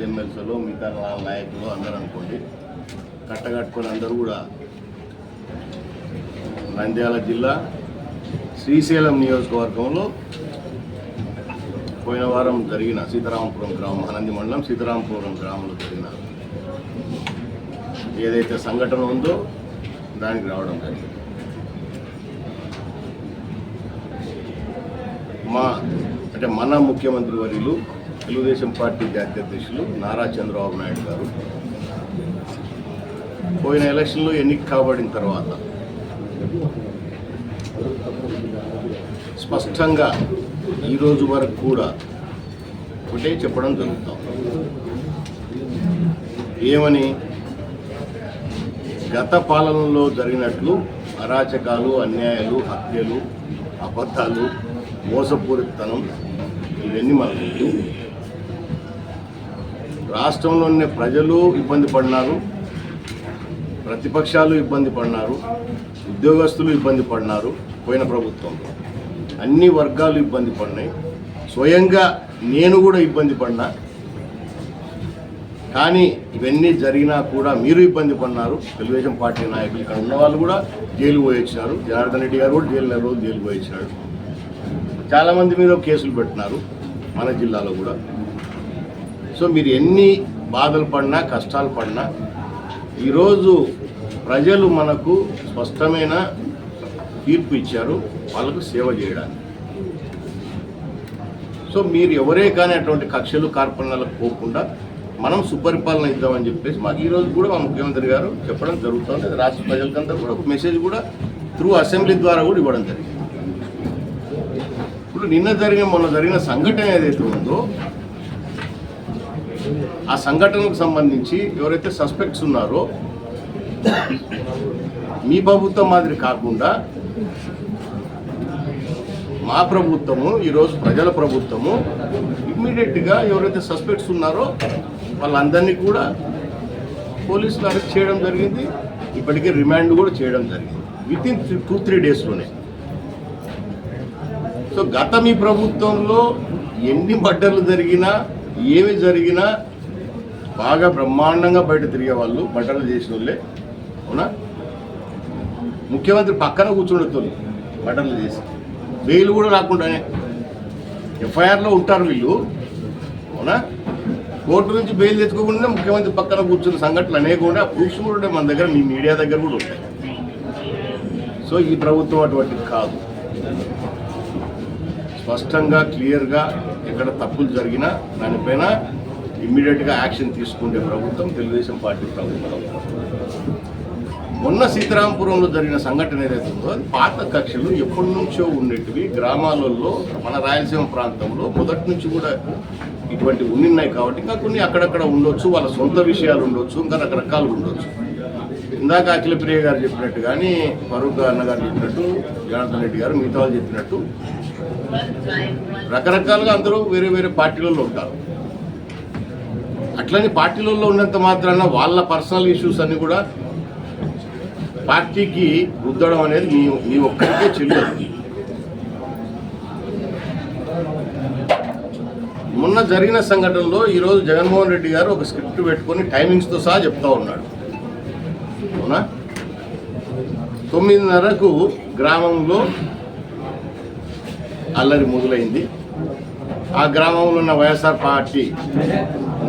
మాజీ ఎమ్మెల్సీలు మిగతా నా- నాయకులు అందరూ అనుకోండి. కట్టగట్టుకొని అందరూ కూడా నంద్యాల జిల్లా శ్రీశైలం నియోజకవర్గంలో పోయిన వారం జరిగిన సీతారామపురం గ్రామం ఆనంది మండలం సీతారామపురం గ్రామంలో జరిగిన ఏదైతే సంఘటన ఉందో దానికి రావడం జరిగింది. మా అంటే మన ముఖ్యమంత్రి వర్యులు తెలుగుదేశం పార్టీ జాతీయ అధ్యక్షులు నారా చంద్రబాబు నాయుడు గారు. పోయిన ఎలక్షన్లో ఎన్నిక కాబడిన తర్వాత స్పష్టంగా ఈరోజు వరకు కూడా ఒకటే చెప్పడం జరుగుతాం. ఏమని? గత పాలనలో జరిగినట్లు అరాచకాలు అన్యాయాలు హత్యలు అబద్ధాలు మోసపూరితనం ఇవన్నీ మనకు రాష్ట్రంలోనే ప్రజలు ఇబ్బంది పడినారు ప్రతిపక్షాలు ఇబ్బంది పడినారు ఉద్యోగస్తులు ఇబ్బంది పడినారు పోయిన ప్రభుత్వంలో అన్ని వర్గాలు ఇబ్బంది పడినాయి. స్వయంగా నేను కూడా ఇబ్బంది పడినా. కానీ ఇవన్నీ జరిగినా కూడా మీరు ఇబ్బంది పడినారు. తెలుగుదేశం పార్టీ నాయకులు ఇక్కడ ఉన్న వాళ్ళు కూడా జైలు పోయొచ్చినారు జనార్దన్ రెడ్డి గారు కూడా జైలు నెల రోజులు జైలు పోయి చాలామంది మీద కేసులు పెట్టినారు మన జిల్లాలో కూడా. సో మీరు ఎన్ని బాధలు పడినా కష్టాలు పడినా ఈరోజు ప్రజలు మనకు స్పష్టమైన తీర్పు ఇచ్చారు వాళ్ళకు సేవ చేయడానికి. సో మీరు ఎవరే కానీ అటువంటి కక్షలు కార్పణలకు పోకుండా మనం సుపరిపాలన ఇద్దామని చెప్పేసి మాకు ఈరోజు కూడా మా ముఖ్యమంత్రి గారు చెప్పడం జరుగుతుంది. రాష్ట్ర ప్రజలకంతా కూడా ఒక మెసేజ్ కూడా త్రూ అసెంబ్లీ ద్వారా కూడా ఇవ్వడం జరిగింది. ఇప్పుడు నిన్న జరిగిన మొన్న జరిగిన సంఘటన ఏదైతే ఉందో ఆ సంఘటనకు సంబంధించి ఎవరైతే సస్పెక్ట్స్ ఉన్నారో మీ ప్రభుత్వం మాదిరి కాకుండా మా ప్రభుత్వము ఈరోజు ప్రజల ప్రభుత్వము ఇమ్మీడియట్గా ఎవరైతే సస్పెక్ట్స్ ఉన్నారో వాళ్ళందరినీ కూడా పోలీసులు అరెస్ట్ చేయడం జరిగింది. ఇప్పటికే రిమాండ్ కూడా చేయడం జరిగింది. విత్ ఇన్ టూ త్రీ డేస్లోనే సో గత మీ ప్రభుత్వంలో ఎన్ని మర్డర్లు జరిగినా ఏమి జరిగినా బాగా బ్రహ్మాండంగా బయట తిరిగే వాళ్ళు బట్టలు చేసిన వాళ్ళే అవునా? ముఖ్యమంత్రి పక్కన కూర్చుండొచ్చు బట్టలు చేసి. బెయిల్ కూడా రాకుండానే ఎఫ్ఐఆర్లో ఉంటారు వీళ్ళు. అవునా? కోర్టు నుంచి బెయిల్ తెచ్చుకోకుండా ముఖ్యమంత్రి పక్కన కూర్చున్న సంఘటనలు అనేక ఉండే ఆ ప్రూఫ్స్ కూడా మన దగ్గర మీ మీడియా దగ్గర కూడా ఉంటాయి. సో ఈ ప్రభుత్వం అటువంటిది కాదు. స్పష్టంగా క్లియర్గా ఎక్కడ తప్పులు జరిగినా దానిపైన ఇమ్మీడియట్గా యాక్షన్ తీసుకుంటే ప్రభుత్వం తెలుగుదేశం పార్టీ ప్రభుత్వం. మొన్న సీతారాంపురంలో జరిగిన సంఘటన ఏదైతే ఉందో అది పాత కక్షలు ఎప్పటి నుంచో ఉండేటివి. గ్రామాలలో మన రాయలసీమ ప్రాంతంలో మొదటి నుంచి కూడా ఇటువంటి ఉన్నాయి కాబట్టి ఇంకా కొన్ని అక్కడక్కడ ఉండొచ్చు వాళ్ళ సొంత విషయాలు ఉండొచ్చు ఇంకా రకరకాలు ఉండొచ్చు. ఇందాక అఖిలప్రియ గారు చెప్పినట్టు కానీ ఫరూక్ అన్న గారు చెప్పినట్టు జనార్దన్ రెడ్డి గారు మిగతా చెప్పినట్టు రకరకాలుగా అందరూ వేరే వేరే పార్టీలలో ఉంటారు. అట్లని పార్టీలలో ఉన్నంత మాత్రాన వాళ్ళ పర్సనల్ ఇష్యూస్ అన్ని కూడా పార్టీకి రుద్దడం అనేది మీ మీ ఒక్కరికే చెల్లదు. మొన్న జరిగిన సంఘటనలో ఈరోజు జగన్మోహన్ రెడ్డి గారు ఒక స్క్రిప్ట్ పెట్టుకొని టైమింగ్స్తో సహా చెప్తా ఉన్నాడు. అవునా? తొమ్మిదిన్నరకు గ్రామంలో అల్లరి మొదలైంది. ఆ గ్రామంలో ఉన్న వైఎస్ఆర్ పార్టీ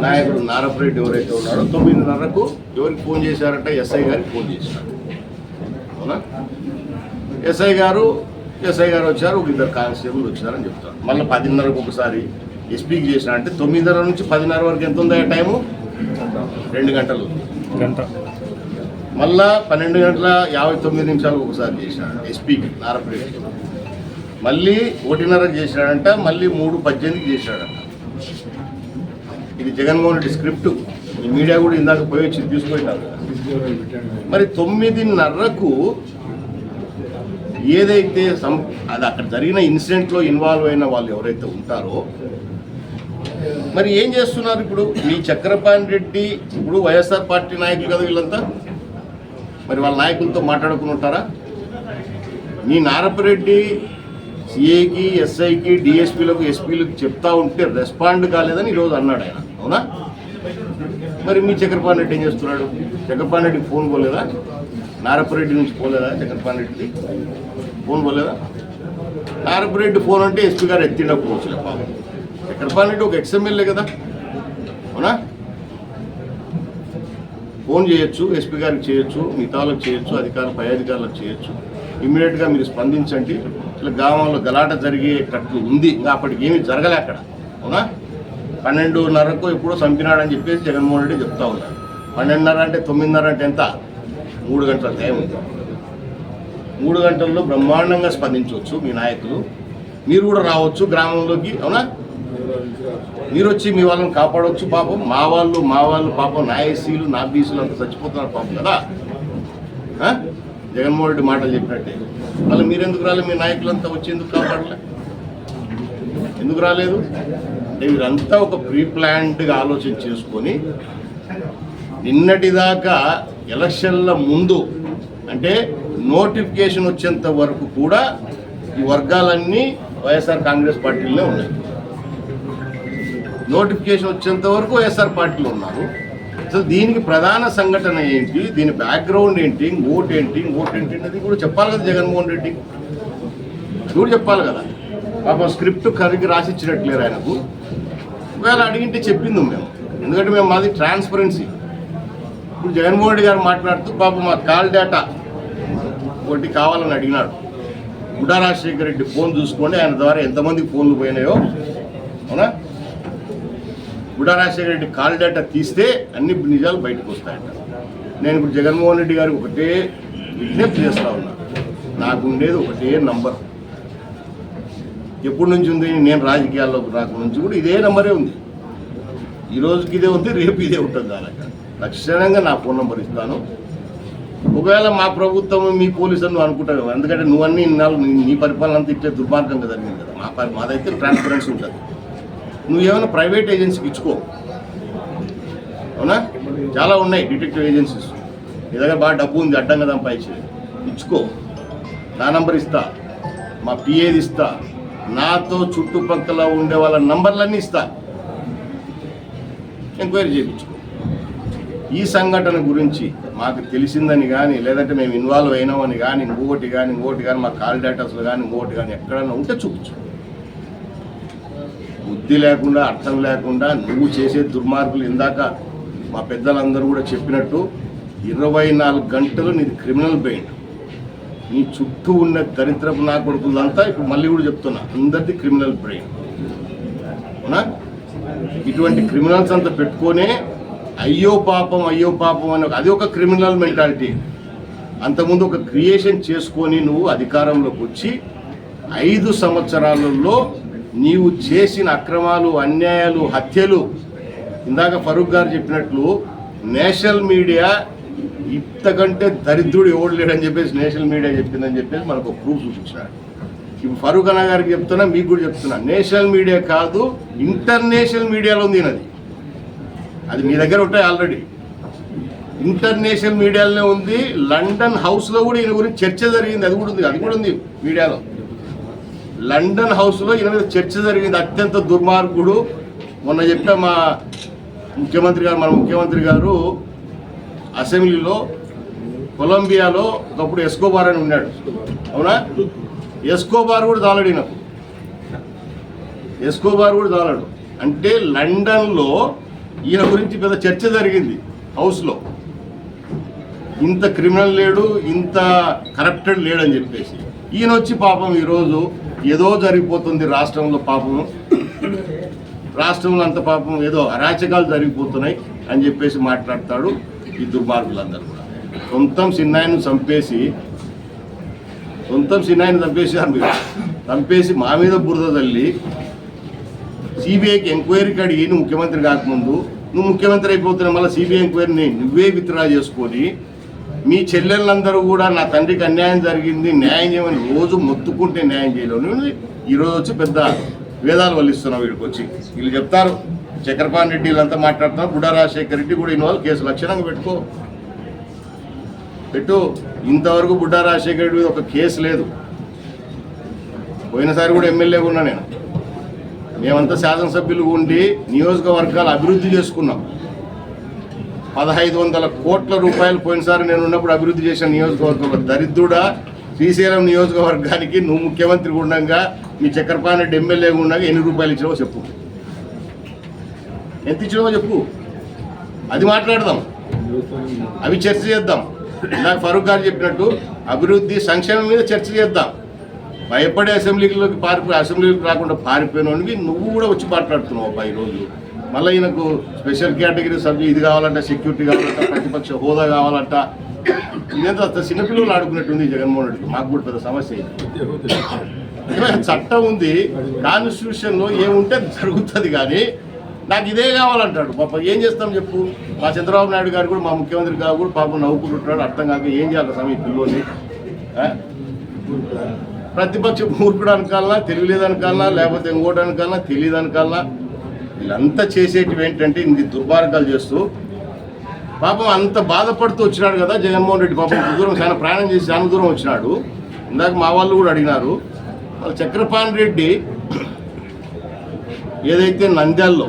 నాయకుడు నారపరెడ్డి ఎవరైతే ఉన్నాడో తొమ్మిదిన్నరకు ఎవరికి ఫోన్ చేశారంటే ఎస్ఐ గారికి ఫోన్ చేశారు. అవునా? ఎస్ఐ గారు ఎస్ఐ గారు వచ్చారు ఒక ఇద్దరు కానిస్టేబుల్ వచ్చారని చెప్తారు. మళ్ళీ పదిన్నరకు ఒకసారి ఎస్పీకి చేసిన అంటే తొమ్మిదిన్నర నుంచి పదిన్నర వరకు ఎంత ఉందా టైము? రెండు గంటలు గంట. మళ్ళా పన్నెండు గంటల యాభై తొమ్మిది నిమిషాలకు ఒకసారి చేసినాడు ఎస్పీకి నారపల్లి మళ్ళీ ఒకటిన్నరకు చేసినాడంట మళ్ళీ మూడు పద్దెనిమిదికి చేసినాడంట. ఇది జగన్మోహన్ రెడ్డి స్క్రిప్ట్. ఈ మీడియా కూడా ఇందాక పోయి వచ్చి తీసుకుంటారు మరి తొమ్మిదిన్నరకు ఏదైతే సం అది అక్కడ జరిగిన ఇన్సిడెంట్లో ఇన్వాల్వ్ అయిన వాళ్ళు ఎవరైతే ఉంటారో మరి ఏం చేస్తున్నారు ఇప్పుడు? మీ చక్రపాణి రెడ్డి ఇప్పుడు వైఎస్ఆర్ పార్టీ నాయకులు కదా వీళ్ళంతా? మరి వాళ్ళ నాయకులతో మాట్లాడుకుని ఉంటారా? మీ నారపరెడ్డి సిఐకి ఎస్ఐకి డిఎస్పీలకు ఎస్పీలకు చెప్తా ఉంటే రెస్పాండ్ కాలేదని ఈరోజు అన్నాడు ఆయన. అవునా? మరి మీ చక్రపాణి రెడ్డి ఏం చేస్తున్నాడు? చక్రపాణి రెడ్డికి ఫోన్ పోలేదా? నారపరెడ్డి నుంచి పోలేదా చక్రపాణి రెడ్డికి ఫోన్ పోలేదా? నారపరెడ్డి ఫోన్ అంటే ఎస్పీ గారు ఎత్తిండకపోవచ్చు పాపం. చక్రపాణి రెడ్డి ఒక ఎక్స్ఎమ్మెల్యే కదా అవునా ఫోన్ చేయొచ్చు ఎస్పీ గారికి చేయొచ్చు మిగతాలకు చేయొచ్చు అధికారులు పై అధికారులకు చేయొచ్చు. ఇమ్మీడియట్గా మీరు స్పందించండి. ఇట్లా గ్రామంలో గలాట జరిగేటట్టు ఉంది. ఇంకా అప్పటికి ఏమీ జరగలే అక్కడ. అవునా? పన్నెండున్నరకు ఎప్పుడో చంపినాడని చెప్పేసి జగన్మోహన్ రెడ్డి చెప్తా ఉన్నారు. పన్నెండున్నర అంటే తొమ్మిదిన్నర అంటే ఎంత? మూడు గంటల టైం ఉంది. మూడు గంటల్లో బ్రహ్మాండంగా స్పందించవచ్చు మీ నాయకులు. మీరు కూడా రావచ్చు గ్రామంలోకి. అవునా? మీరు వచ్చి మీ వాళ్ళని కాపాడవచ్చు పాపం. మా వాళ్ళు మా వాళ్ళు పాపం. నా ఎస్సీలు నా బీసీలు అంతా చచ్చిపోతున్నారు పాపం కదా? జగన్మోహన్ రెడ్డి మాటలు చెప్పినట్టే. మళ్ళీ మీరెందుకు రాలేదు మీ నాయకులంతా వచ్చి ఎందుకు కాపాడలే? ఎందుకు రాలేదు? అంటే వీరంతా ఒక ప్రీ ప్లాన్డ్గా ఆలోచన చేసుకొని నిన్నటిదాకా ఎలక్షన్ల ముందు అంటే నోటిఫికేషన్ వచ్చేంత వరకు కూడా ఈ వర్గాలన్నీ వైఎస్ఆర్ కాంగ్రెస్ పార్టీలోనే ఉన్నాయి. నోటిఫికేషన్ వచ్చేంత వరకు వైఎస్ఆర్ పార్టీలో ఉన్నారు. అసలు దీనికి ప్రధాన సంఘటన ఏంటి? దీని బ్యాక్గ్రౌండ్ ఏంటి? ఓట్ ఏంటి? ఓట్ ఏంటి అనేది కూడా చెప్పాలి కదా జగన్మోహన్ రెడ్డి. చూడు కూడా చెప్పాలి కదా. పాపం స్క్రిప్ట్ కరిగి రాసిచ్చినట్లేరు ఆయనకు. ఒకవేళ అడిగింటే చెప్పింది మేము. ఎందుకంటే మేము మాది ట్రాన్స్పరెన్సీ ఇప్పుడు జగన్మోహన్ రెడ్డి గారు మాట్లాడుతూ పాపం మా కాల్ డేటా ఒకటి కావాలని అడిగినాడు. గుడా రాజశేఖర రెడ్డి ఫోన్ చూసుకోండి ఆయన ద్వారా ఎంతమందికి ఫోన్లు పోయినాయో అవునా? గుడా రాజశేఖర రెడ్డి కాల్ డేటా తీస్తే అన్ని నిజాలు బయటకు వస్తాయంట. నేను ఇప్పుడు జగన్మోహన్ రెడ్డి గారికి ఒకటే విజ్ఞప్తి చేస్తా ఉన్నా. నాకు ఉండేది ఒకటే నంబర్. ఎప్పటి నుంచి ఉంది? నేను రాజకీయాల్లో రాక నుంచి కూడా ఇదే నంబరే ఉంది. ఈ రోజుకి ఇదే ఉంది రేపు ఇదే ఉంటుంది దానికి లక్షణంగా నా ఫోన్ నంబర్ ఇస్తాను. ఒకవేళ మా ప్రభుత్వం మీ పోలీసు అని నువ్వు అనుకుంటావు ఎందుకంటే నువ్వన్నీ ఇన్నాళ్ళు నీ- పరిపాలన అంతా ఇట్లే దుర్మార్గంగా జరిగింది కదా. మా మాదైతే ట్రాన్స్పరెన్సీ ఉంటుంది. నువ్వు ఏమైనా ప్రైవేట్ ఏజెన్సీకి ఇచ్చుకో. అవునా? చాలా ఉన్నాయి డిటెక్టివ్ ఏజెన్సీస్. నీ దగ్గర బాగా డబ్బు ఉంది అడ్డంగా సంపాదించేది ఇచ్చుకో. నా నంబర్ ఇస్తా. మా పిఏది ఇస్తా. నాతో చుట్టుపక్కల ఉండే వాళ్ళ నంబర్లన్నీ ఇస్తా. ఎంక్వైరీ చేయించుకో. ఈ సంఘటన గురించి మాకు తెలిసిందని కానీ లేదంటే మేము ఇన్వాల్వ్ అయినామని కానీ ఇంకోటి కానీ ఇంకోటి కానీ మా కాల్ డేటాస్లో కానీ ఇంకోటి కానీ ఎక్కడన్నా ఉంటే చూపించు. బుద్ధి లేకుండా అర్థం లేకుండా నువ్వు చేసే దుర్మార్గులు ఇందాక మా పెద్దలందరూ కూడా చెప్పినట్టు ఇరవై నాలుగు గంటలు నీది క్రిమినల్ బ్రెయిన్. నీ చుట్టూ ఉన్న దరిద్రపు నా కొడుకులంతా ఇప్పుడు మళ్ళీ కూడా చెప్తున్నా అందరిది క్రిమినల్ బ్రెయిన్. అవునా? ఇటువంటి క్రిమినల్స్ అంతా పెట్టుకొనే అయ్యో పాపం అయ్యో పాపం అని అది ఒక క్రిమినల్ మెంటాలిటీ. అంతకుముందు ఒక క్రియేషన్ చేసుకొని నువ్వు అధికారంలోకి వచ్చి ఐదు సంవత్సరాలలో నీవు చేసిన అక్రమాలు అన్యాయాలు హత్యలు ఇందాక ఫరూక్ గారు చెప్పినట్లు నేషనల్ మీడియా ఇంతకంటే దరిద్రుడు ఎవడు లేడని చెప్పేసి నేషనల్ మీడియా చెప్పిందని చెప్పేసి మనకు ఒక ప్రూఫ్ చూపించినాడు. ఇప్పుడు ఫరూక్ అన్న గారికి చెప్తున్నా మీకు కూడా చెప్తున్నా. నేషనల్ మీడియా కాదు ఇంటర్నేషనల్ మీడియాలో ఉంది అది అది మీ దగ్గర ఉంటాయి ఆల్రెడీ ఇంటర్నేషనల్ మీడియాలోనే ఉంది. లండన్ హౌస్లో కూడా ఈయన గురించి చర్చ జరిగింది. అది కూడా ఉంది అది కూడా ఉంది మీడియాలో. లండన్ హౌస్లో ఈయన మీద చర్చ జరిగింది. అత్యంత దుర్మార్గుడు. మొన్న చెప్పా మా ముఖ్యమంత్రి గారు మన ముఖ్యమంత్రి గారు అసెంబ్లీలో కొలంబియాలో ఒకప్పుడు ఎస్కోబార్ అని ఉన్నాడు. అవునా? ఎస్కోబార్ కూడా దాలడు నాకు ఎస్కోబార్ కూడా దాలడు. అంటే లండన్లో ఈయన గురించి పెద్ద చర్చ జరిగింది హౌస్లో. ఇంత క్రిమినల్ లేడు ఇంత కరప్టెడ్ లేడని చెప్పేసి. ఈయన వచ్చి పాపం ఈరోజు ఏదో జరిగిపోతుంది రాష్ట్రంలో పాపం. రాష్ట్రంలో అంత పాపం ఏదో అరాచకాలు జరిగిపోతున్నాయి అని చెప్పేసి మాట్లాడతాడు ఈ దుర్మార్గులందరూ కూడా. సొంతం సిన్నాయిని చంపేసి సొంతం సిన్నాయిని చంపేసారు మీరు చంపేసి మా మీద బురద తల్లి సిబిఐకి ఎంక్వైరీకి అడిగి నువ్వు ముఖ్యమంత్రి కాకముందు నువ్వు ముఖ్యమంత్రి అయిపోతున్నా మళ్ళీ సిబిఐ ఎంక్వైరీని నువ్వే విత్డ్రా చేసుకొని మీ చెల్లెళ్ళందరూ కూడా నా తండ్రికి అన్యాయం జరిగింది న్యాయం చేయమని రోజు మొత్తుకుంటే న్యాయం చేయలేవు. ఈరోజు వచ్చి పెద్ద వేదాలు వల్లిస్తున్నాం వీడికి వచ్చి. వీళ్ళు చెప్తారు చక్రపాణి రెడ్డి వీళ్ళంతా మాట్లాడుతున్నారు బుడ్డా రాజశేఖర్ రెడ్డి కూడా ఇన్వాల్వ్ కేసు లక్షణంగా పెట్టుకో. పెట్టు ఇంతవరకు బుడ్డా రాజశేఖర్ రెడ్డి మీద ఒక కేసు లేదు. పోయినసారి కూడా ఎమ్మెల్యేగా ఉన్నా నేను. మేమంతా శాసనసభ్యులు ఉండి నియోజకవర్గాలు అభివృద్ధి చేసుకున్నాం. పదహైదు వందల కోట్ల రూపాయలు పోయినసారి నేను ఉన్నప్పుడు అభివృద్ధి చేసిన నియోజకవర్గంలో దరిద్రుడా. శ్రీశైలం నియోజకవర్గానికి నువ్వు ముఖ్యమంత్రి ఉండగా మీ చక్రపాణి ఎమ్మెల్యే ఉండగా ఎన్ని రూపాయలు ఇచ్చినావో చెప్పు. ఎంత ఇచ్చినావో చెప్పు. అది మాట్లాడదాం. అవి చర్చ చేద్దాం. ఇలా ఫరూక్ గారు చెప్పినట్టు అభివృద్ధి సంక్షేమం మీద చర్చ చేద్దాం. భయపడే అసెంబ్లీలోకి పారిపోయి అసెంబ్లీకి రాకుండా పారిపోయినవి నువ్వు కూడా వచ్చి మాట్లాడుతున్నావు అబ్బా ఈరోజు మళ్ళీ ఈయనకు స్పెషల్ కేటగిరీ సబ్జెక్ట్ ఇది కావాలంటే సెక్యూరిటీ కావాలంట ప్రతిపక్ష హోదా కావాలంట. ఇదంతా చిన్నపిల్లలు ఆడుకున్నట్టుంది జగన్మోహన్ రెడ్డి. మాకు కూడా పెద్ద సమస్య చట్టం ఉంది కాన్స్టిట్యూషన్లో ఏముంటే జరుగుతుంది కానీ నాకు ఇదే కావాలంటాడు. పాప ఏం చేస్తాం చెప్పు? మా చంద్రబాబు నాయుడు గారు కూడా మా ముఖ్యమంత్రి గారు కూడా పాపం నవ్వుకుంటుంటాడు అర్థం కాక ఏం చేయాలి సమయం పిల్లోని? ప్రతిపక్ష మూర్ఖుడు అనకాలనా తెలియలేదు అనకాలనా లేకపోతే ఇంకోటి అనకాలనా తెలియదు వీళ్ళంతా చేసేటివి ఏంటంటే ఇన్ని దుర్మార్గాలు చేస్తూ పాపం అంత బాధపడుతూ వచ్చినాడు కదా జగన్మోహన్ రెడ్డి పాపం. దూరం చాలా ప్రయాణం చేసి చాలా దూరం వచ్చినాడు. ఇందాక మా వాళ్ళు కూడా అడిగినారు. వాళ్ళ చక్రపాణి రెడ్డి ఏదైతే నంద్యాల్లో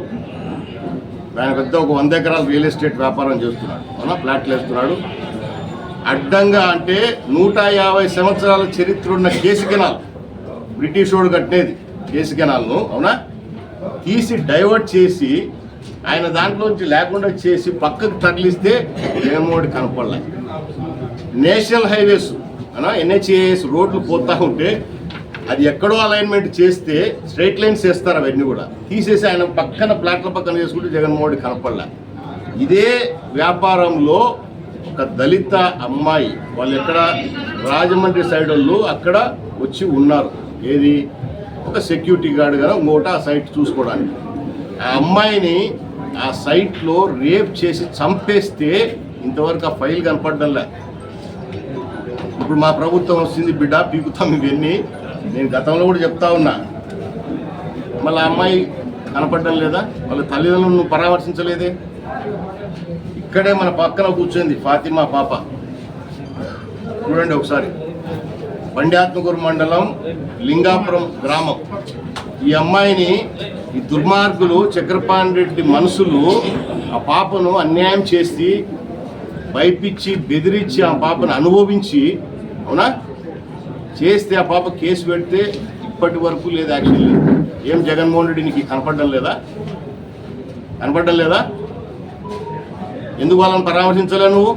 ఆయన పెద్ద ఒక వంద ఎకరాల రియల్ ఎస్టేట్ వ్యాపారం చేస్తున్నాడు. అవునా? ఫ్లాట్లు వేస్తున్నాడు. అడ్డంగా అంటే నూట యాభై సంవత్సరాల చరిత్ర ఉన్న కేసు కెనాల్ బ్రిటిష్ వాడు కట్టేది కేసు కెనాల్ను అవునా? తీసి డైవర్ట్ చేసి ఆయన దాంట్లోంచి లేకుండా చేసి పక్కకు తరలిస్తే ఏమోటి కనపడలే. నేషనల్ హైవేస్ అనా ఎన్హెచ్ఏఎస్ రోడ్లు పోతా ఉంటే అది ఎక్కడో అలైన్మెంట్ చేస్తే స్ట్రైట్ లైన్స్ వేస్తారు అవన్నీ కూడా. తీసేసి ఆయన పక్కన ప్లాట్ల పక్కన చేసుకుంటే జగన్మోహన్ కనపడలే. ఇదే వ్యాపారంలో ఒక దళిత అమ్మాయి వాళ్ళు ఎక్కడ రాజమండ్రి సైడ్ వాళ్ళు అక్కడ వచ్చి ఉన్నారు. ఏది? ఒక సెక్యూరిటీ గార్డ్ కదా ఇంకోట ఆ సైట్ చూసుకోవడానికి. ఆ అమ్మాయిని ఆ సైట్లో రేప్ చేసి చంపేస్తే ఇంతవరకు ఆ ఫైల్ కనపడడంలే. ఇప్పుడు మా ప్రభుత్వం వస్తుంది బిడ్డ పీకుతాం ఇవన్నీ. నేను గతంలో కూడా చెప్తా ఉన్నా. మళ్ళీ ఆ అమ్మాయి కనపడడం లేదా? వాళ్ళ తల్లిదండ్రులను పరామర్శించలేదే? ఇక్కడే మన పక్కన కూర్చుంది ఫాతిమా పాప. చూడండి ఒకసారి. బండ్యాత్మకూరు మండలం లింగాపురం గ్రామం. ఈ అమ్మాయిని ఈ దుర్మార్గులు చక్రపాణి రెడ్డి మనుషులు ఆ పాపను అన్యాయం చేసి భయపించి బెదిరించి ఆ పాపను అనుభవించి అవునా? చేస్తే ఆ పాప కేసు పెడితే ఇప్పటి వరకు లేదు యాక్షన్ లేదు ఏం జగన్మోహన్ రెడ్డి నీకు కనపడడం లేదా? కనపడడం లేదా? ఎందుకు వాళ్ళని పరామర్శించలే నువ్వు?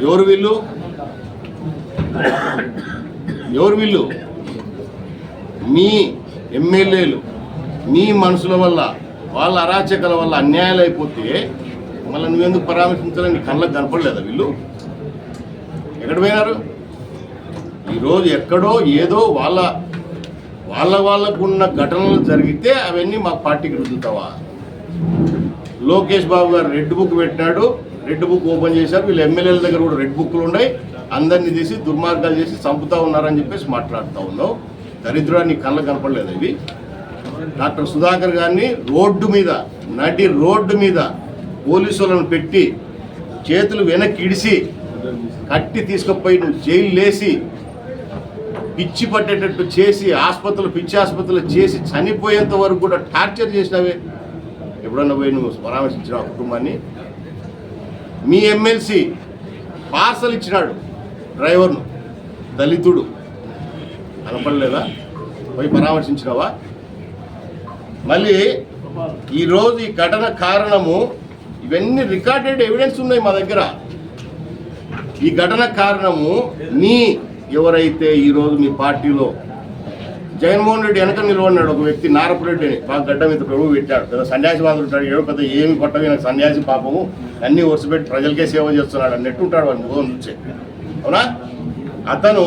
ఎవరు వీళ్ళు? ఎవరు వీళ్ళు? మీ ఎమ్మెల్యేలు మీ మనసుల వల్ల వాళ్ళ అరాచకాల వల్ల అన్యాయాలు అయిపోతే మళ్ళీ నువ్వెందుకు పరామర్శించాలని నీ కళ్ళకు కనపడలేదా వీళ్ళు? ఎక్కడ పోయినారు? ఈరోజు ఎక్కడో ఏదో వాళ్ళ వాళ్ళ వాళ్ళకు ఉన్న ఘటనలు జరిగితే అవన్నీ మా పార్టీకి రుద్దుతావా? లోకేష్ బాబు గారు రెడ్ బుక్ పెట్టినాడు రెడ్ బుక్ ఓపెన్ చేశారు వీళ్ళు ఎమ్మెల్యేల దగ్గర కూడా రెడ్ బుక్లు ఉన్నాయి. అందరినీ తీసి దుర్మార్గాలు చేసి చంపుతా ఉన్నారని చెప్పేసి మాట్లాడుతూ ఉన్నావు. దరిద్రాన్ని కళ్ళ కనపడలేదు ఇవి. డాక్టర్ సుధాకర్ గారిని రోడ్డు మీద నడి రోడ్డు మీద పోలీసులను పెట్టి చేతులు వెనక్కి ఇడిసి కట్టి తీసుకుపోయి నువ్వు జైలు లేసి పిచ్చి పట్టేటట్టు చేసి ఆసుపత్రులు పిచ్చి ఆసుపత్రులు చేసి చనిపోయేంత వరకు కూడా టార్చర్ చేసినవే. ఎప్పుడన్నా పోయి నువ్వు పరామర్శించిన కుటుంబాన్ని? మీ ఎమ్మెల్సీ పార్సల్ ఇచ్చినాడు. డ్రైవర్ను దళితుడు. కనపడలేదా? పోయి పరామర్శించినావా మళ్ళీ ఈరోజు ఈ ఘటన కారణము ఇవన్నీ రికార్డెడ్ ఎవిడెన్స్ ఉన్నాయి మా దగ్గర. ఈ ఘటన కారణము నీ ఎవరైతే ఈరోజు మీ పార్టీలో జగన్మోహన్ రెడ్డి వెనక నిలబడినాడు ఒక వ్యక్తి నారపురెడ్డి అని బాగా గడ్డ మీద ప్రభు పెట్టాడు. పెద్ద సన్యాసి వాదులు ఉంటాడు ఏమో పెద్ద ఏమి పట్టవి నాకు సన్యాసి పాపము అన్నీ వరుసపెట్టి ప్రజలకే సేవ చేస్తున్నాడు అన్నట్టు ఉంటాడు వాడిని ముఖం చూసే అవునా? అతను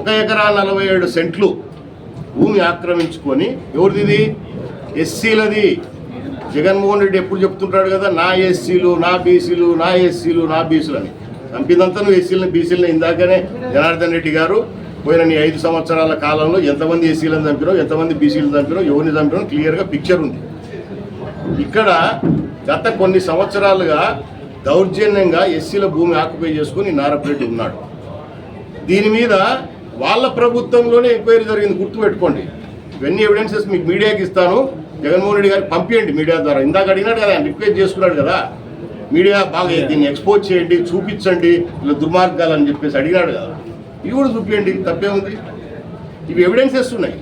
ఒక ఎకరా నలభై ఏడు సెంట్లు భూమి ఆక్రమించుకొని ఎవరిది ఇది ఎస్సీలది. జగన్మోహన్ రెడ్డి ఎప్పుడు చెప్తుంటాడు కదా నా ఎస్సీలు నా బీసీలు నా ఎస్సీలు నా బీసీలు అని చంపిందంతా నువ్వు ఎస్సీలని బీసీలని ఇందాకనే జనార్దన్ రెడ్డి గారు పోయిన నీ ఐదు సంవత్సరాల కాలంలో ఎంతమంది ఎస్సీలను చంపినావు ఎంతమంది బీసీలను చంపినావు ఎవరిని చంపినావు క్లియర్గా పిక్చర్ ఉంది. ఇక్కడ గత కొన్ని సంవత్సరాలుగా దౌర్జన్యంగా ఎస్సీల భూమి ఆక్యుపై చేసుకుని నారపరెడ్డి ఉన్నాడు. దీని మీద వాళ్ళ ప్రభుత్వంలోనే ఎంక్వైరీ జరిగింది గుర్తుపెట్టుకోండి. ఇవన్నీ ఎవిడెన్సెస్ మీకు మీడియాకి ఇస్తాను. జగన్మోహన్ రెడ్డి గారికి పంపించండి మీడియా ద్వారా. ఇందాక అడిగినాడు కదా ఆయన రిక్వెస్ట్ చేసుకున్నాడు కదా. మీడియా బాగా దీన్ని ఎక్స్పోజ్ చేయండి చూపించండి ఇలా దుర్మార్గాలు అని చెప్పేసి అడిగినాడు కదా. ఇవి కూడా చూపించండి తప్పే ఉంది. ఇవి ఎవిడెన్సెస్ ఉన్నాయి.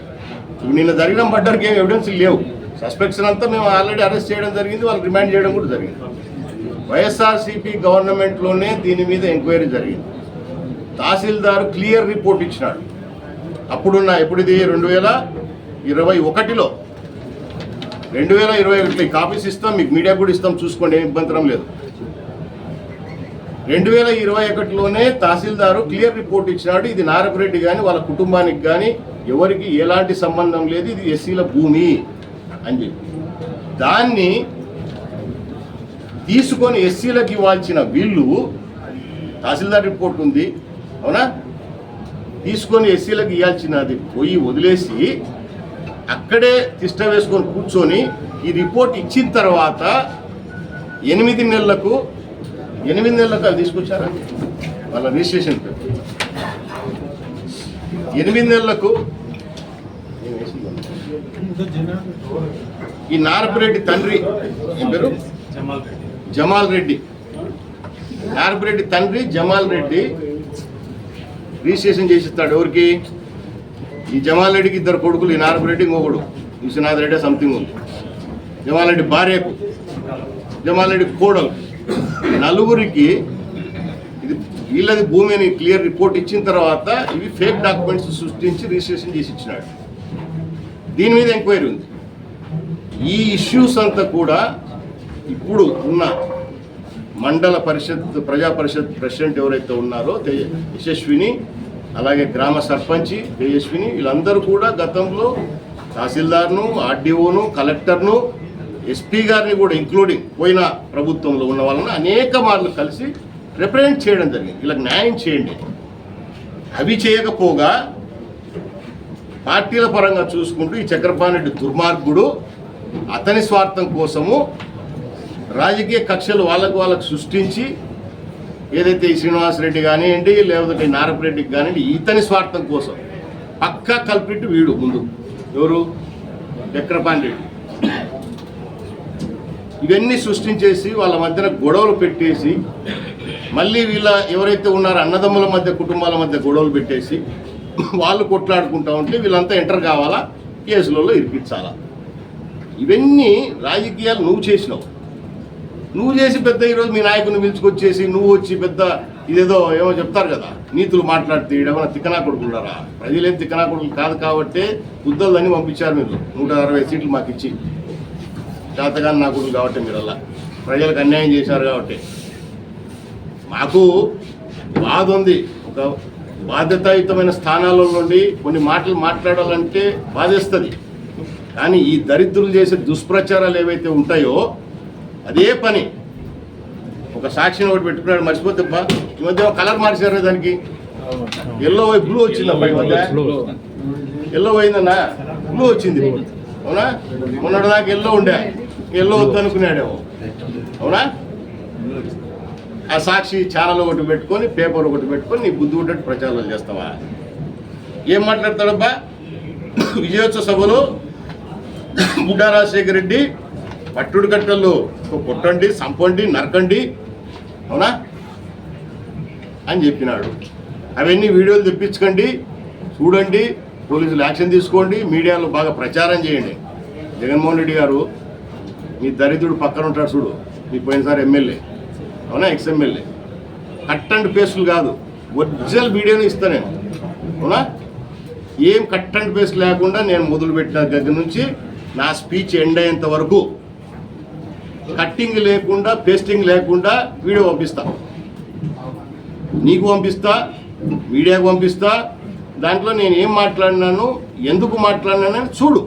ఇవి నిన్న జరిగిన మర్డర్కి ఏం ఎవిడెన్స్ లేవు. సస్పెక్షన్ అంతా మేము ఆల్రెడీ అరెస్ట్ చేయడం జరిగింది వాళ్ళు రిమాండ్ చేయడం కూడా జరిగింది. వైఎస్ఆర్సీపీ గవర్నమెంట్లోనే దీని మీద ఎంక్వైరీ జరిగింది. తహసీల్దార్ క్లియర్ రిపోర్ట్ ఇచ్చినాడు. అప్పుడున్న ఎప్పుడు ఇది రెండు వేల ఇరవై ఒకటిలో. రెండు వేల ఇరవై ఒకటి కాపీస్ ఇస్తాం మీకు మీడియా కూడా ఇస్తాం చూసుకోండి ఏం ఇబ్బంది లేదు. రెండు వేల ఇరవై ఒకటిలోనే తహసీల్దారు క్లియర్ రిపోర్ట్ ఇచ్చినాడు. ఇది నారపరెడ్డి కానీ వాళ్ళ కుటుంబానికి కానీ ఎవరికి ఎలాంటి సంబంధం లేదు. ఇది ఎస్సీల భూమి అని చెప్పి. దాన్ని తీసుకొని ఎస్సీలకు ఇవ్వాల్సిన బిల్లు తహసీల్దార్ రిపోర్ట్ ఉంది అవునా? తీసుకొని ఎస్సీలకు ఇవ్వాల్సినది పోయి వదిలేసి అక్కడే తిష్ట వేసుకొని కూర్చొని ఈ రిపోర్ట్ ఇచ్చిన తర్వాత ఎనిమిది నెలలకు ఎనిమిది నెలలకు అది తీసుకొచ్చారా? వాళ్ళ రిజిస్ట్రేషన్ ఎనిమిది నెలలకు ఈ నారపురెడ్డి తండ్రి ఏం పేరు? జమాల్ రెడ్డి. నారపురెడ్డి తండ్రి జమాల్ రెడ్డి. రిజిస్ట్రేషన్ చేసిస్తాడు ఎవరికి? ఈ జమాల్ రెడ్డికి ఇద్దరు కొడుకులు ఈ నార్పిరెడ్డి ఇంకొకడు విశ్వనాథ్ రెడ్డి సంథింగ్ ఉంది. జమాల్ రెడ్డి భార్యకు జమాల్ రెడ్డి కోడలు. నలుగురికి ఇది వీళ్ళది భూమి అని క్లియర్ రిపోర్ట్ ఇచ్చిన తర్వాత ఇవి ఫేక్ డాక్యుమెంట్స్ సృష్టించి రిజిస్ట్రేషన్ చేసి ఇచ్చినాడు. దీని మీద ఎంక్వైరీ ఉంది. ఈ ఇష్యూస్ అంతా కూడా ఇప్పుడు ఉన్న మండల పరిషత్ ప్రజా పరిషత్ ప్రెసిడెంట్ ఎవరైతే ఉన్నారో యశస్విని అలాగే గ్రామ సర్పంచి తేజస్విని వీళ్ళందరూ కూడా గతంలో తహసీల్దార్ను ఆర్డీఓను కలెక్టర్ను ఎస్పీ గారిని కూడా ఇంక్లూడింగ్ పోయిన ప్రభుత్వంలో ఉన్న వాళ్ళని అనేక మార్లు కలిసి రిప్రజెంట్ చేయడం జరిగింది. వీళ్ళకి న్యాయం చేయండి. అవి చేయకపోగా పార్టీల పరంగా చూసుకుంటూ ఈ చక్రపాణి రెడ్డి దుర్మార్గుడు అతని స్వార్థం కోసము రాజకీయ కక్షలు వాళ్ళకు వాళ్ళకు సృష్టించి ఏదైతే ఈ శ్రీనివాసరెడ్డి కానివ్వండి లేకపోతే నారపరెడ్డికి కానివ్వండి ఇతని స్వార్థం కోసం పక్కా కల్పిట్టు వీడు ముందు. ఎవరు? చక్రపాణి రెడ్డి. ఇవన్నీ సృష్టించేసి వాళ్ళ మధ్యన గొడవలు పెట్టేసి మళ్ళీ వీళ్ళ ఎవరైతే ఉన్నారో అన్నదమ్ముల మధ్య కుటుంబాల మధ్య గొడవలు పెట్టేసి వాళ్ళు కొట్లాడుకుంటా ఉంటే వీళ్ళంతా ఎంటర్ కావాలా? కేసులలో ఇరిపించాలా ఇవన్నీ రాజకీయాలు నువ్వు చేసినావు. నువ్వు చేసి పెద్ద ఈరోజు మీ నాయకుని పిలుచుకొచ్చేసి నువ్వు వచ్చి పెద్ద ఇదేదో ఏమో చెప్తారు కదా. నీతులు మాట్లాడితే ఏమైనా తిక్కనా కొడుకున్నారా ప్రజలేం తిక్కనా కొడుకులు కాదు కాబట్టి ఉద్దలని పంపించారు మీరు. నూట అరవై సీట్లు మాకు ఇచ్చి. జాతకాన్ని నా కొడుకు కాబట్టి మీరు అలా ప్రజలకు అన్యాయం చేశారు కాబట్టి. మాకు బాధ ఉంది. ఒక బాధ్యతాయుతమైన స్థానాల నుండి కొన్ని మాటలు మాట్లాడాలంటే బాధేస్తుంది. కానీ ఈ దరిద్రులు చేసే దుష్ప్రచారాలు ఏవైతే ఉంటాయో అదే పని. ఒక సాక్షిని ఒకటి పెట్టుకున్నాడు మర్చిపోతే ఈ మధ్య కలర్ మార్చారు దానికి. ఎల్లో పోయి బ్లూ వచ్చిందమ్మా ఈ మధ్య. ఎల్లో పోయిందన్నా? బ్లూ వచ్చింది. అవునా? మొన్నటి దాకా ఎల్లో ఉండే. ఎల్లో వద్దు అనుకున్నాడేమో. అవునా? ఆ సాక్షి ఛానల్ ఒకటి పెట్టుకొని పేపర్ ఒకటి పెట్టుకొని నీ బుద్ధి ఉన్నట్టు ప్రచారాలు చేస్తావా? ఏం మాట్లాడతాడబ్బా? విజయోత్సవ సభలో బుడ్డా రాజశేఖర రెడ్డి పట్టుడు కట్టలు. కొట్టండి సంపండి నరకండి. అవునా? అని చెప్పినాడు. అవన్నీ వీడియోలు తెప్పించుకోండి చూడండి పోలీసులు యాక్షన్ తీసుకోండి మీడియాలో బాగా ప్రచారం చేయండి. జగన్మోహన్ రెడ్డి గారు మీ దరిద్రుడు పక్కన ఉంటాడు చూడు మీ పోయినసారి ఎమ్మెల్యే. అవునా? Ex MLA. కట్ అండ్ పేస్టులు కాదు ఒరిజినల్ వీడియోని ఇస్తాను నేను. అవునా? ఏం కట్ అండ్ పేస్ట్ లేకుండా నేను మొదలుపెట్టిన దగ్గర నుంచి నా స్పీచ్ ఎండ్ అయ్యేంత వరకు కట్టింగ్ లేకుండా పేస్టింగ్ లేకుండా వీడియో పంపిస్తా. నీకు పంపిస్తా మీడియాకు పంపిస్తా. దాంట్లో నేను ఏం మాట్లాడినాను ఎందుకు మాట్లాడినానని చూడు.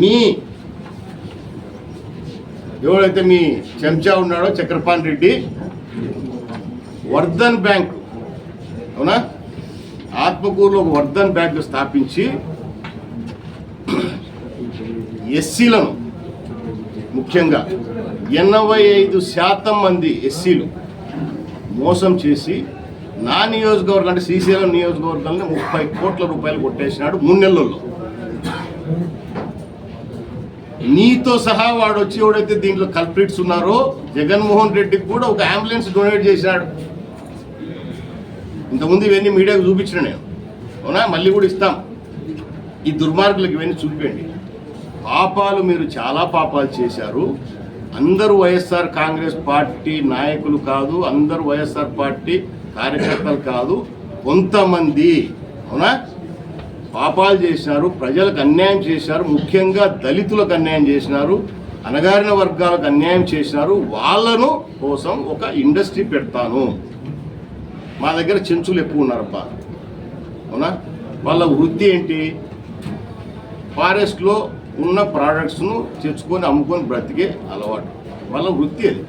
మీ ఎవరైతే మీ చెంచా ఉన్నాడో చక్రపాణి రెడ్డి వర్ధన్ బ్యాంక్ అవునా? ఆత్మకూరులో ఒక వర్ధన్ బ్యాంక్ స్థాపించి ఎస్సీలను ముఖ్యంగా ఎనభై ఐదు శాతం మంది ఎస్సీలు మోసం చేసి నా నియోజకవర్గం అంటే శ్రీశైలం నియోజకవర్గంలో ముప్పై కోట్ల రూపాయలు కొట్టేసినాడు మూడు నెలల్లో. నీతో సహా వాడు వచ్చి ఎవడైతే దీంట్లో కల్ప్రిట్స్ ఉన్నారో జగన్మోహన్ రెడ్డికి కూడా ఒక అంబులెన్స్ డొనేట్ చేశాడు ఇంతకుముందు ఇవన్నీ మీడియాకు చూపించిన నేను. అవునా? మళ్ళీ కూడా ఇస్తాం. ఈ దుర్మార్గులకు ఇవన్నీ చూపించండి పాపాలు మీరు చాలా పాపాలు చేశారు. అందరూ వైఎస్ఆర్ కాంగ్రెస్ పార్టీ నాయకులు కాదు అందరూ వైఎస్ఆర్ పార్టీ కార్యకర్తలు కాదు కొంతమంది. అవునా? పాపాలు చేసినారు ప్రజలకు అన్యాయం చేశారు ముఖ్యంగా దళితులకు అన్యాయం చేసినారు అణగారిన వర్గాలకు అన్యాయం చేసినారు. వాళ్ళను కోసం ఒక ఇండస్ట్రీ పెడతాను. మా దగ్గర చెంచులు ఎక్కువ ఉన్నారబ్బా. అవునా? వాళ్ళ వృత్తి ఏంటి? ఫారెస్ట్లో ఉన్న ప్రోడక్ట్స్ను తెచ్చుకొని అమ్ముకొని బ్రతికే అలవాటు. వాళ్ళ వృత్తి అది.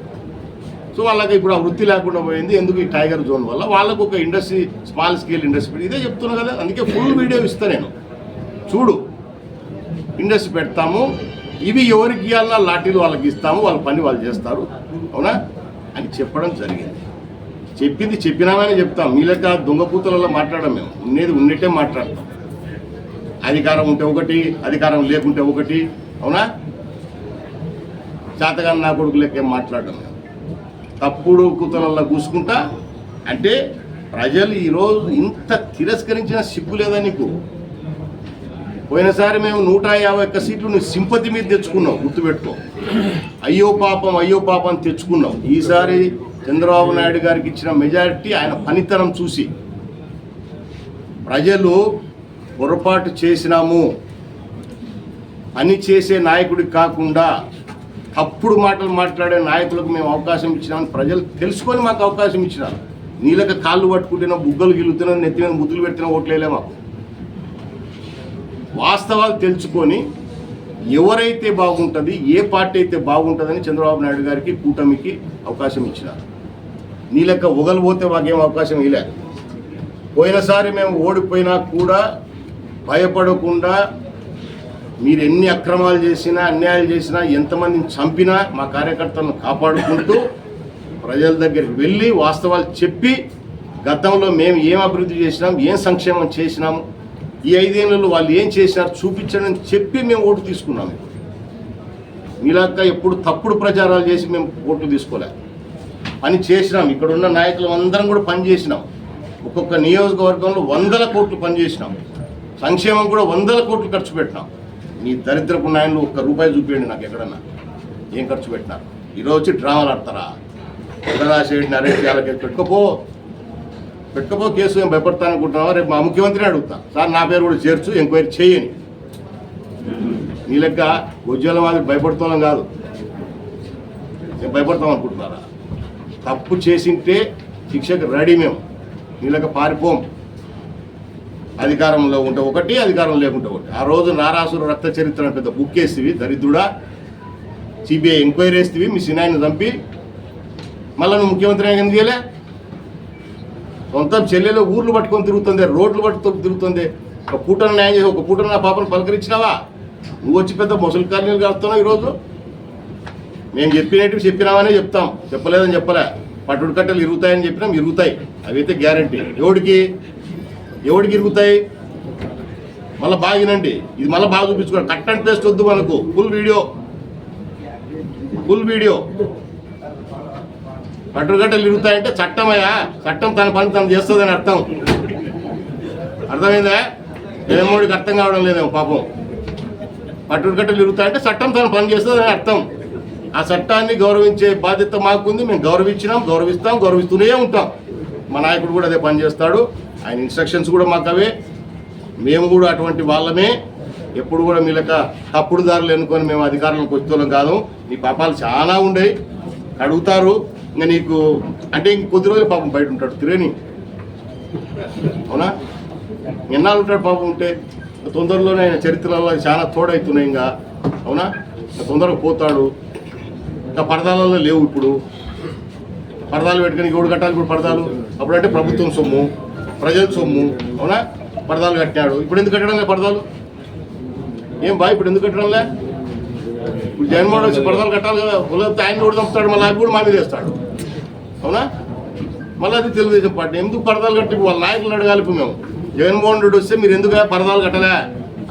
సో వాళ్ళకి ఇప్పుడు ఆ వృత్తి లేకుండా పోయింది. ఎందుకు ఈ టైగర్ జోన్ వల్ల? వాళ్ళకు ఒక ఇండస్ట్రీ స్మాల్ స్కేల్ ఇండస్ట్రీ ఇదే చెప్తున్నా కదా. అందుకే ఫుల్ వీడియో ఇస్తా నేను. చూడు. ఇండస్ట్రీ పెడతాము. ఇవి ఎవరికి ఇవ్వాలన్నా లాఠీలు వాళ్ళకి ఇస్తాము. వాళ్ళ పని వాళ్ళు చేస్తారు. అవునా? అని చెప్పడం జరిగింది. చెప్పింది చెప్పినామని చెప్తాం. మీ లెక్క దొంగ పూతలలో మాట్లాడడం మేము. ఉండేది ఉన్నట్టే మాట్లాడతాం. అధికారం ఉంటే ఒకటి అధికారం లేకుంటే ఒకటి. అవునా? చేతగా నా కొడుకు లెక్క మాట్లాడడం తప్పుడు కుతలల్లో కూసుకుంటా అంటే ప్రజలు ఈరోజు ఇంత తిరస్కరించిన సిగ్గు లేదా నీకు? పోయినసారి మేము నూట యాభై ఒక్క సీట్లు నువ్వు సింపతి మీద తెచ్చుకున్నావు గుర్తుపెట్టుకో. అయ్యో పాపం అయ్యో పాపం తెచ్చుకున్నావు ఈసారి చంద్రబాబు నాయుడు గారికి ఇచ్చిన మెజారిటీ ఆయన పనితనం చూసి. ప్రజలు పొరపాటు చేసినాము పని చేసే నాయకుడికి కాకుండా తప్పుడు మాటలు మాట్లాడే నాయకులకు మేము అవకాశం ఇచ్చినామని ప్రజలు తెలుసుకొని మాకు అవకాశం ఇచ్చినారు. నీళ్ళకి కాళ్ళు పట్టుకుంటున్నా బుగ్గలు గిల్లుతున్నా నెత్తి మీద ముద్దులు పెట్టినా ఓట్లేలే మాకు. వాస్తవాలు తెలుసుకొని ఎవరైతే బాగుంటుంది ఏ పార్టీ అయితే బాగుంటుందని చంద్రబాబు నాయుడు గారికి కూటమికి అవకాశం ఇచ్చినారు. నీళ్ళక లెక్క ఒగలిపోతే మాకేం అవకాశం ఇవ్వలేదు పోయినసారి మేము ఓడిపోయినా కూడా భయపడకుండా మీరు ఎన్ని అక్రమాలు చేసినా అన్యాయాలు చేసినా ఎంతమందిని చంపినా మా కార్యకర్తలను కాపాడుకుంటూ ప్రజల దగ్గరికి వెళ్ళి వాస్తవాలు చెప్పి గతంలో మేము ఏం అభివృద్ధి చేసినాం ఏం సంక్షేమం చేసినాం ఈ ఐదేళ్ళలో వాళ్ళు ఏం చేసినారు చూపించడం చెప్పి మేము ఓటు తీసుకున్నాం. మీలాక ఎప్పుడు తప్పుడు ప్రచారాలు చేసి మేము ఓట్లు తీసుకోలే. పని చేసినాం. ఇక్కడ ఉన్న నాయకులు అందరం కూడా పని చేసినాం. ఒక్కొక్క నియోజకవర్గంలో వందల కోట్లు పనిచేసినాం సంక్షేమం కూడా వందల కోట్లు ఖర్చు పెట్టినాం. మీ దరిద్రపు నాయనలు ఒక్క రూపాయి చూపించండి నాకు ఎక్కడన్నా. ఏం ఖర్చు పెట్టినారు? ఈరోజు వచ్చి డ్రామాలు ఆడతారా? రాజశేఖర్ అరెస్ట్ చేయాలి పెట్టుకోపో. పెట్టుకోపో కేసు ఏం భయపడతాను అనుకుంటున్నావా రేపు మా ముఖ్యమంత్రిని అడుగుతా. సార్ నా పేరు కూడా చేర్చు ఎంక్వైరీ చేయని. నీ లెక్క ఉద్యోగం వాళ్ళకి భయపడుతున్నాం కాదు. నేను భయపడతాం అనుకుంటున్నారా? తప్పు చేసింటే శిక్షకు రెడీ మేము. నీ లెక్క పారిపోం. అధికారంలో ఉంటే ఒకటి అధికారం లేకుంటే ఒకటి. ఆ రోజు నారాసుర రక్త చరిత్ర పెద్ద బుక్ వేస్తేవి దరిద్రుడా. సిబిఐ ఎంక్వైరీ వేస్తేవి మీ సినాయిని చంపి. మళ్ళీ నువ్వు ముఖ్యమంత్రి ఎందుకు చేయలే? సొంతం చెల్లెలో ఊర్లు పట్టుకొని తిరుగుతుంది రోడ్లు పట్టుకొని తిరుగుతుంది. ఒక పూటను న్యాయం చేసి ఒక పూటను నా పాపను పలకరించినావా? నువ్వు వచ్చి పెద్ద ముసలి కార్యాలు కడుతున్నావు ఈరోజు. మేము చెప్పినట్టు చెప్పినామనే చెప్తాం. చెప్పలేదని చెప్పలే. పట్టుడు కట్టెలు ఇరుగుతాయని చెప్పినాం ఇరుగుతాయి. అవైతే గ్యారంటీ. ఎవడికి? ఎవడికి ఇరుగుతాయి మళ్ళీ బాగా వినండి ఇది మళ్ళీ బాగా చూపించుకోండి. కట్ అండ్ పేస్ట్ వద్దు మనకు. Full video. Full video. పట్టుగట్టలు ఇరుగుతాయంటే చట్టమయ్యా. చట్టం తన పని తను చేస్తుందని అర్థం. అర్థమైందా? జగన్మోహన్కి అర్థం కావడం లేదేమో పాపం. పట్టుగట్టలు ఇరుగుతాయంటే చట్టం తన పని చేస్తుందని అర్థం. ఆ చట్టాన్ని గౌరవించే బాధ్యత మాకుంది. మేము గౌరవించినాం గౌరవిస్తాం గౌరవిస్తూనే ఉంటాం. మా నాయకుడు కూడా అదే పనిచేస్తాడు ఆయన ఇన్స్ట్రక్షన్స్ కూడా మాకు అవే మేము కూడా అటువంటి వాళ్ళమే. ఎప్పుడు కూడా మీ లెక్క తప్పుడు దారులు ఎన్నుకొని మేము అధికారంలోకి వచ్చేవాళ్ళం కాదు. నీ పాపాలు చాలా ఉండేవి అడుగుతారు ఇంకా నీకు అంటే ఇంక కొద్ది రోజులు పాపం బయట ఉంటాడు తిరేని అవునా? ఎన్నాళ్ళు ఉంటాడు పాపం ఉంటే? తొందరలోనే ఆయన చరిత్రలో చాలా తోడవుతున్నాయి ఇంకా. అవునా? తొందరగా పోతాడు. ఇంకా పరదాలలో లేవు ఇప్పుడు. పరదాలు పెట్టుకుని ఎవడు కట్టాలి ఇప్పుడు పరదాలు అప్పుడంటే ప్రభుత్వం సొమ్ము ప్రజల సొమ్ము అవునా? పరదాలు కట్టాడు. ఇప్పుడు ఎందుకు కట్టడం లేదు పరదాలు ఏం బా ఇప్పుడు ఎందుకు కట్టడంలే? ఇప్పుడు జగన్మోహన్ వచ్చి పరదాలు కట్టాలి కదా ఉలగితే ఆయన కూడా చంపుతాడు మళ్ళీ కూడా మా చేస్తాడు అవునా? మళ్ళీ అది తెలుగుదేశం పార్టీ. ఎందుకు పరదాలు కట్టి వాళ్ళ నాయకులను అడగాలి మేము? జగన్మోహన్ రెడ్డి వస్తే మీరు ఎందుకు పరదాలు కట్టలే?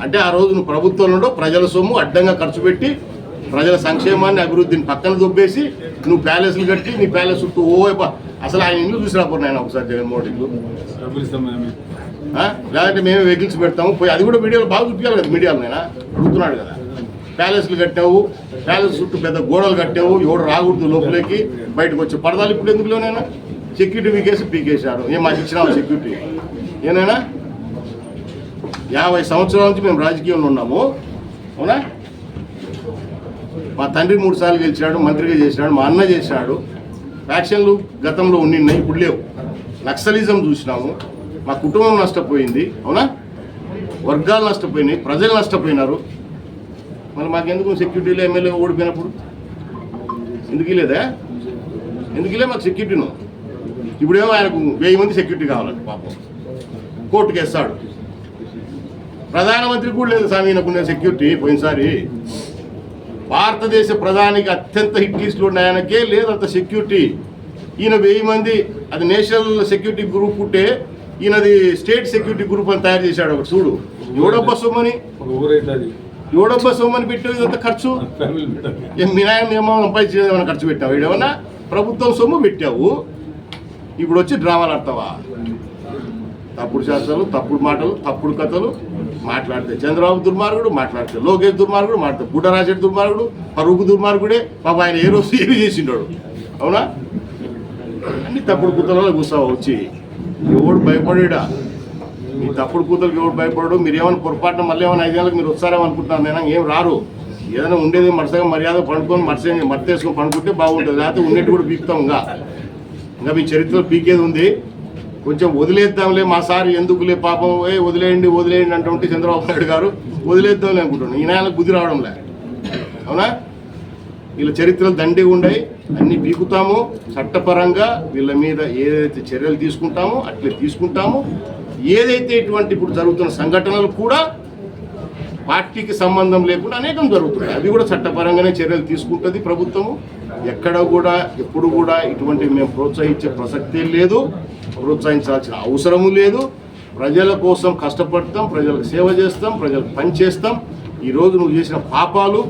అంటే ఆ రోజు నువ్వు ప్రభుత్వంలో ప్రజల సొమ్ము అడ్డంగా ఖర్చు పెట్టి ప్రజల సంక్షేమాన్ని అభివృద్ధిని పక్కన దొబ్బేసి నువ్వు ప్యాలెస్లు కట్టి నీ ప్యాలెస్ చుట్టూ ఓ అసలు ఆయన ఇల్లు చూసి రాపోరు నాయన ఒకసారి జగన్మోహన్ ఇల్లు. లేదంటే మేమే వెహికల్స్ పెడతాము. పోయి అది కూడా మీడియాలో బాగా చూపించాలి కదా మీడియాలో నేను అడుగుతున్నాడు కదా. ప్యాలెస్లు కట్టావు ప్యాలెస్ చుట్టూ పెద్ద గోడలు కట్టావు ఎవడు రాకూడదు లోపలికి బయటకు వచ్చి పడదాలు ఇప్పుడు ఎందుకు లేనైనా సెక్యూరిటీ పీకేసి పీకేశారు. ఏం మాకు ఇచ్చినాము సెక్యూరిటీ? ఏనైనా యాభై సంవత్సరాల నుంచి మేము రాజకీయంలో ఉన్నాము. అవునా? మా తండ్రి మూడు సార్లు గెలిచాడు మంత్రిగా చేసినాడు మా అన్న చేసినాడు. ఫ్యాక్షన్లు గతంలో ఉండినాయి ఇప్పుడు లేవు. నక్సలిజం చూసినాము. మా కుటుంబం నష్టపోయింది అవునా? వర్గాలు నష్టపోయినాయి ప్రజలు నష్టపోయినారు. మరి మాకెందుకు సెక్యూరిటీలో ఎమ్మెల్యే ఓడిపోయినప్పుడు? ఎందుకు లేదా ఎందుకు లే మాకు సెక్యూరిటీను? ఇప్పుడేమో ఆయనకు వెయ్యి మంది సెక్యూరిటీ కావాలండి పాపం. కోర్టుకు వేస్తాడు. ప్రధానమంత్రి కూడా లేదు స్వామి ఈయనకున్న సెక్యూరిటీ పోయినసారి. భారతదేశ ప్రధానికి అత్యంత హిట్ లిస్టులు ఉన్న ఆయనకే లేదు అంత సెక్యూరిటీ ఈయన వెయ్యి మంది అది నేషనల్ సెక్యూరిటీ గ్రూప్ ఉంటే ఈయనది స్టేట్ సెక్యూరిటీ గ్రూప్ అని తయారు చేశాడు ఒకటి చూడు. ఎవడబ్బా సొమ్మని ఎవడబ్బా సొమ్మని పెట్టావు ఇదంతా ఖర్చు? ఫ్యామిలీ మేడం ఏం మీ నాయన ఏమో సంపాదించి ఏమైనా ఖర్చు పెట్టావు? ఏమన్నా ప్రభుత్వం సొమ్ము పెట్టావు? ఇప్పుడు వచ్చి డ్రామాలు ఆడతావా? తప్పుడు శాస్త్రాలు తప్పుడు మాటలు తప్పుడు కథలు మాట్లాడితే చంద్రబాబు దుర్మార్గుడు మాట్లాడితే లోకేష్ దుర్మార్గుడు మాట్లాడితే బుడ్డరాజెడ్ దుర్మార్గుడు పరుగు దుర్మార్గుడే పాప ఆయన ఏ రోజు ఏమి చేసిండాడు? అవునా? అన్ని తప్పుడు కూతలలో కూర్చోవా వచ్చి ఎవడు భయపడేడా? మీ తప్పుడు కూతురికి ఎవడు భయపడడు? మీరు ఏమైనా పొరపాటున మళ్ళీ ఏమైనా ఐదేళ్ళకి మీరు వస్తారేమో అనుకుంటున్నాను నేను ఏం రారు. ఏదైనా ఉండేది మడసగా మర్యాద పండుకొని మరసే మర్తేసుకొని పండుకుంటే బాగుంటుంది. లేకపోతే ఉన్నట్టు కూడా పీకుతాం ఇంకా. ఇంకా మీ చరిత్రలో పీకేది ఉంది? కొంచెం వదిలేద్దాంలే మా సార్ ఎందుకులే పాపం? ఏ వదిలేయండి వదిలేయండి అంటుంటే చంద్రబాబు నాయుడు గారు వదిలేద్దాంలే అనుకుంటున్నాను ఈయన ఆయనకు బుద్ధి రావడంలే. అవునా? వీళ్ళ చరిత్రలు దండి ఉండయి అన్ని పీకుతాము. చట్టపరంగా వీళ్ళ మీద ఏదైతే చర్యలు తీసుకుంటామో అట్లే తీసుకుంటాము. ఏదైతే ఇటువంటి ఇప్పుడు జరుగుతున్న సంఘటనలు కూడా పార్టీకి సంబంధం లేకుండా అనేకం జరుగుతున్నాయి. అవి కూడా చట్టపరంగానే చర్యలు తీసుకుంటుంది ప్రభుత్వము. ఎక్కడ కూడా ఎప్పుడు కూడా ఇటువంటివి మేము ప్రోత్సహించే ప్రసక్తే లేదు ప్రోత్సహించాల్సిన అవసరము లేదు. ప్రజల కోసం కష్టపడతాం ప్రజలకు సేవ చేస్తాం ప్రజలకు పని చేస్తాం. ఈరోజు నువ్వు చేసిన పాపాలు